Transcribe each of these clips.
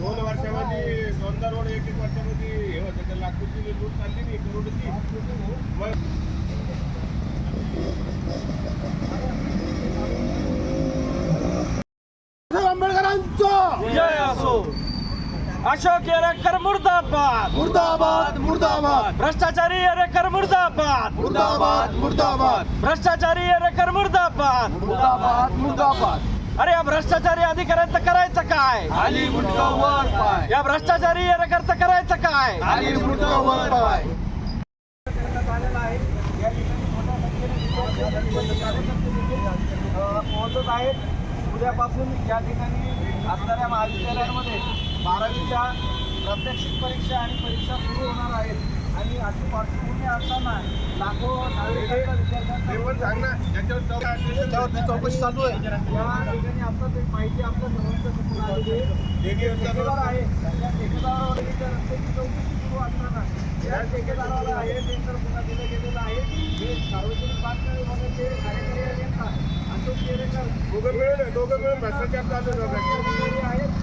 दोन वर्षामध्ये दोनदा रोड एक एक वर्षामध्ये हे होतं. त्या लाखोची लूट चालली नाही करोडची. मग अशोक येरेकर मुर्दाबाद. मुर्दाबाद मुर्दाबाद. भ्रष्टाचारी येरेकर मुर्दाबाद. मुर्दाबाद मुर्दाबाद. भ्रष्टाचारी येरेकर मुर्दाबाद. मुर्दाबाद मुर्दाबाद. अरे या भ्रष्टाचारी अधिकाऱ्यांचं करायचं काय? आली मुंडका वर पाय. या भ्रष्टाचारी येरेकरचं करायचं काय? आली मुंडका वर पाय. पोहोचत आहेत. उद्यापासून या ठिकाणी असणाऱ्या महाविद्यालयांमध्ये बारावीच्या प्रात्यक्षिक परीक्षा आणि परीक्षा सुरू होणार आहेत. आणि अशी पार्श्वभूमी असताना लाखो चौकशी चालू आहे. या ठिकाणी एक माहिती आपल्या आहे. जे ठेकेदार आहे. त्या ठेकेदारावरच्या रस्त्याची चौकशी सुरू असताना या ठेकेदाराला आहे. पुन्हा दिलं गेलेलं आहे. हे सार्वजनिक बांधकाम विभागाचे कार्यकारी अभियंता अशोक केरेकर दोघं मिळून दोघं मिळून भ्रष्टाचार चालू. आहेत.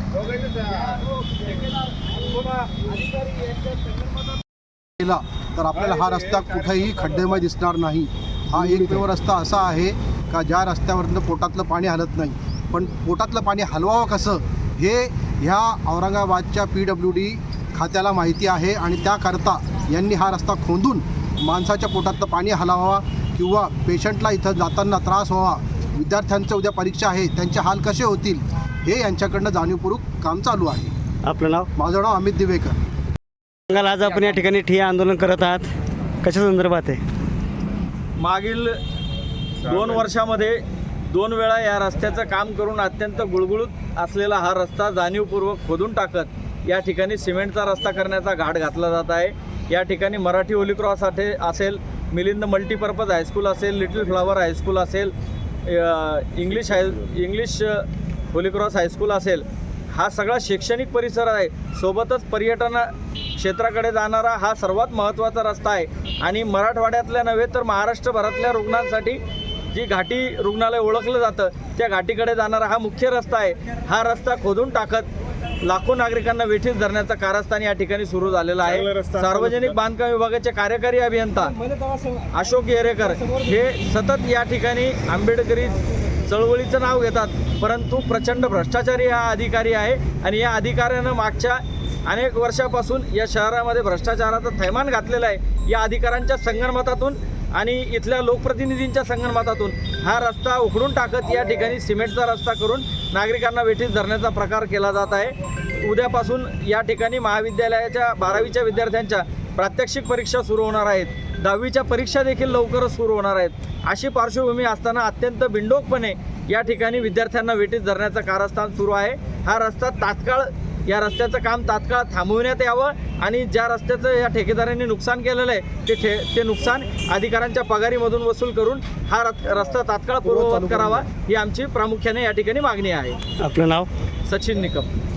केला तर आपल्याला हा रस्ता कुठेही खड्डेमय दिसणार नाही. हा एकमेव रस्ता असा आहे का ज्या रस्त्यावरनं पोटातलं पाणी हलत नाही. पण पोटातलं पाणी हलवावं कसं? हे ह्या औरंगाबादच्या पी डब्ल्यू डी खात्याला माहिती आहे आणि त्याकरता यांनी हा रस्ता खोदून माणसाच्या पोटातलं पाणी हलावा किंवा पेशंटला इथं जाताना त्रास व्हावा. विद्यार्थ्यांचं उद्या परीक्षा आहे त्यांचे हाल कसे होतील? हे यांच्याकडनं जाणीवपूर्वक काम चालू आहे. आपलं नाव? माझं नाव अमित दिवेकर. सांगाल आज आपण या ठिकाणी ठिय्या आंदोलन करत आहात. कशा संदर्भात आहे? मागील दोन वर्षामध्ये दोन वेळा या रस्त्याचं काम करून अत्यंत गुळगुळूत असलेला हा रस्ता जाणीवपूर्वक खोदून टाकत या ठिकाणी सिमेंटचा रस्ता करण्याचा घाट घातला जात आहे. या ठिकाणी मराठी होली क्रॉस असे असेल मिलिंद मल्टीपर्पज हायस्कूल असेल लिटल फ्लॉवर हायस्कूल असेल English high English Holy Cross high school असेल हा सगळा शैक्षणिक परिसर आहे. सोबतच पर्यटन क्षेत्राकडे जाणारा हा सर्वात महत्त्वाचा रस्ता आहे. आणि मराठवाड्यातल्या नव्हे तर महाराष्ट्रभरातल्या रुग्णांसाठी जी घाटी रुग्णालय ओळखलं जातं त्या घाटीकडे जाणारा हा मुख्य रस्ता आहे. हा रस्ता खोदून टाकत लाखो नागरिकांना वेठीस धरण्याचा कारस्थान या ठिकाणी सुरू झालेला आहे. सार्वजनिक बांधकाम विभागाचे कार्यकारी अभियंता अशोक येरेकर हे सतत या ठिकाणी आंबेडकरी चळवळीचं नाव घेतात. परंतु प्रचंड भ्रष्टाचारी हा अधिकारी आहे आणि या अधिकाऱ्यानं मागच्या अनेक वर्षापासून या शहरामध्ये भ्रष्टाचाराचं थैमान घातलेलं आहे. या अधिकाऱ्यांच्या संगणमतातून आणि इथल्या लोकप्रतिनिधींच्या संगणमतातून हा रस्ता उखडून टाकत या ठिकाणी सिमेंटचा रस्ता करून नागरिकांना वेठीस धरण्याचा प्रकार केला जात आहे. उद्यापासून या ठिकाणी महाविद्यालयाच्या बारावीच्या विद्यार्थ्यांच्या प्रात्यक्षिक परीक्षा सुरू होणार आहेत. दहावीच्या परीक्षा देखील लवकरच सुरू होणार आहेत. अशी पार्श्वभूमी असताना अत्यंत बिंडोकपणे या ठिकाणी विद्यार्थ्यांना वेठीस धरण्याचं कारस्थान सुरू आहे. हा रस्ता तात्काळ या रस्त्याचं काम तात्काळ थांबवण्यात यावं आणि ज्या रस्त्याचं या ठेकेदारांनी नुकसान केलेलं आहे ते ठे ते नुकसान अधिकाऱ्यांच्या पगारीमधून वसूल करून हा रस्ता तात्काळ पूर्ववत करावा ही आमची प्रामुख्याने या ठिकाणी मागणी आहे. आपलं नाव? सचिन निकम.